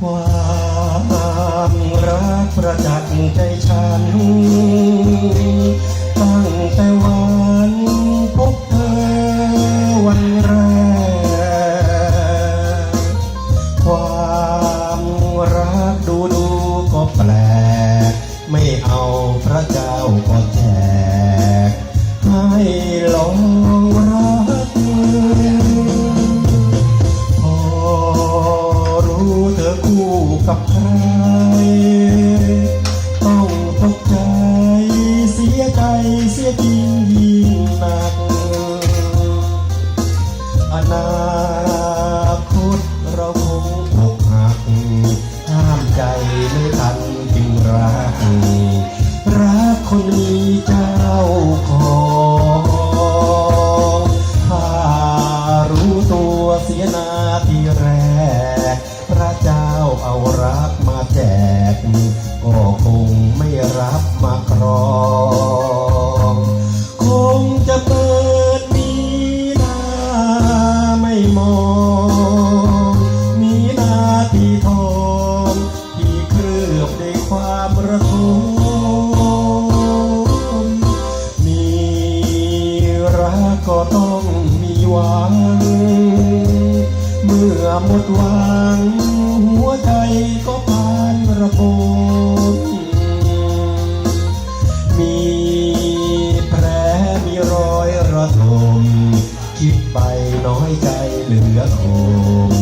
ความรักประจักษ์ใจฉัน ตั้งแต่วัน กับใคร ต้องตกใจเสียใจเสียจริงยิ่งหนัก อนาคตเราคงอกหัก ห้ามใจไม่ทันจึงรัก รักคนนี้ ความระทมมีรักก็ต้องมีหวัง เมื่อหมดหวัง หัวใจก็พานระบมมีแผลมีรอยระทมคิดไปน้อยใจเหลือคง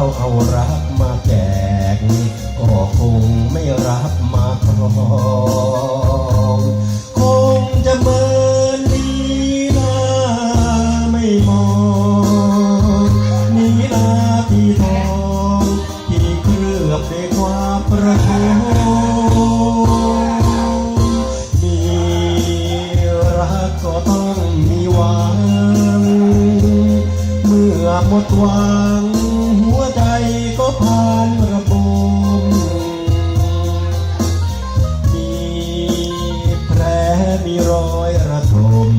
เจ้าเอารักมาแจกก็คงไม่รับมาครองคงจะเมินดีหน้าไม่มองมีหน้าที่ทองที่เคลือบด้ความประโคมมีรักก็ต้องมีหวัง เมื่อหมดหวัง หัวใจก็ผ่านระบมมีแผลมีรอยระทม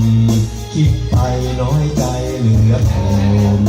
คิดไปน้อยใจเหลือทน